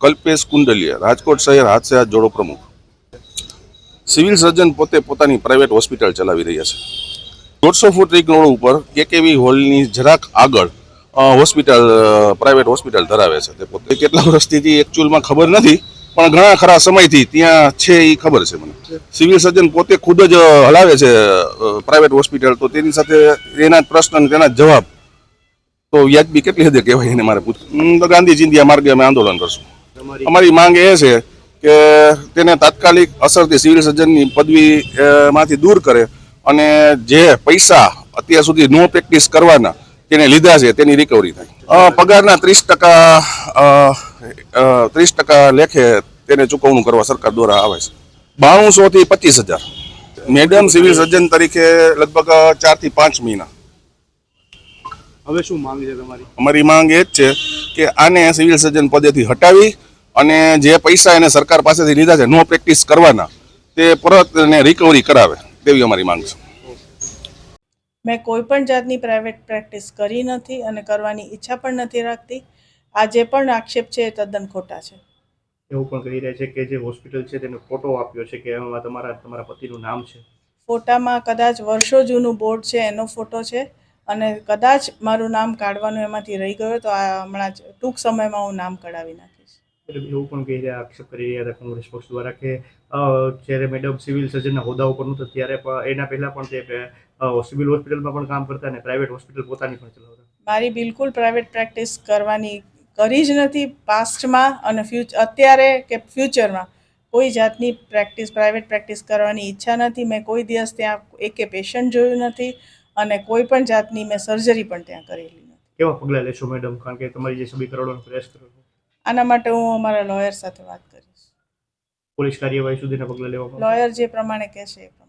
કલ્પેશ કુંડલિયા રાજકોટ શહેર હાથસે હાથ જોડો પ્રમુખ. સિવિલ સર્જન પોતે પોતાની પ્રાઇવેટ હોસ્પિટલ ચલાવી રહ્યા છે. દોઢસો ફૂટ રિંગ રોડ ઉપર કેકેવી હોલની જરાક આગળ હોસ્પિટલ પ્રાઇવેટ હોસ્પિટલ ધરાવે છે. તે પોતે કેટલા વર્ષથી એકચ્યુઅલમાં ખબર નથી, પણ ઘણા ખરા સમયથી ત્યાં છે એ ખબર છે મને. સિવિલ સર્જન પોતે ખુદ જ હલાવે છે પ્રાઇવેટ હોસ્પિટલ. તો તેની સાથે એના પ્રશ્ન અને તેના જવાબ તો વ્યાજબી કેટલી હદે કહેવાય એને મારે પૂછ તો ગાંધી ચિંધ્યા માર્ગે અમે આંદોલન કરશું. અમારી માંગ એ છે કે તેને તાત્કાલિક અસરથી સિવિલ સર્જનની પદવી માંથી દૂર કરે અને જે પૈસા અત્યાર સુધી નો પ્રેક્ટિસ કરવાના તેને લીધા છે તેની રિકવરી થાય. પગારના ત્રીસ ટકા ત્રીસ ટકા લેખે તેને ચૂકવણું કરવા સરકાર દ્વારા આવે છે. બાણુંસો થી પચીસ હજાર. મેડમ સિવિલ સર્જન તરીકે લગભગ ચારથી પાંચ મહિના. હવે શું માંગ છે તમારી? અમારી માંગ એ જ છે કે આને સિવિલ સર્જન પદેથી હટાવી અને જે પૈસા એને સરકાર પાસેથી લીધા છે નો પ્રેક્ટિસ કરવાના તે પરત એને રિકવરી કરાવે. તેવી અમારી માંગ છે. મેં કોઈ પણ જાતની પ્રાઇવેટ પ્રેક્ટિસ કરી નથી અને કરવાની ઈચ્છા પણ નથી રાખતી. આ જે પણ આક્ષેપ છે એ તદ્દન ખોટા છે. એવું પણ કહી રહ્યા છે કે જે હોસ્પિટલ છે તેનો ફોટો આપ્યો છે કે એમાં તમારા તમારા પતિનું નામ છે. ફોટામાં કદાચ વર્ષો જૂનું બોર્ડ છે એનો ફોટો છે. અને કદાચ મારું નામ કાઢવાનું એમાંથી રહી ગયો તો આ હમણાં જ ટૂંક સમયમાં હું નામ કઢાવી નાખીશ. એવું પણ કહી રહ્યા આક્ષેપ કરી રહ્યા હતા કોંગ્રેસ પક્ષ દ્વારા કે જ્યારે મેડમ સિવિલ સર્જનના હોદ્દા ઉપર નહોતા ત્યારે પણ એના પહેલા પણ તે સિવિલ હોસ્પિટલમાં પણ કામ કરતા અને પ્રાઇવેટ હોસ્પિટલ પોતાની પણ ચલાવતા. મારી બિલકુલ પ્રાઇવેટ પ્રેક્ટિસ કરવાની કરી જ નથી પાસ્ટમાં અને ફ્યુચર અત્યારે કે ફ્યુચરમાં કોઈ જાતની પ્રેક્ટિસ પ્રાઇવેટ પ્રેક્ટિસ કરવાની ઈચ્છા નથી. મેં કોઈ દિવસ ત્યાં એકે પેશન્ટ જોયું નથી. અને કોઈ પણ જાતની મેં સર્જરી પણ ત્યાં કરેલી નથી. કેવા પગલાં લેશો મેડમ કારણ કે તમારી જે છબી કરોડોનો પ્રયાસ કરો છો. આના માટે હું અમારા લોયર સાથે વાત કરીશ. પોલીસ કાર્યવાહી સુધીના પગલાં લેવા લોયર જે પ્રમાણે કહેશે એ પ્રમાણે.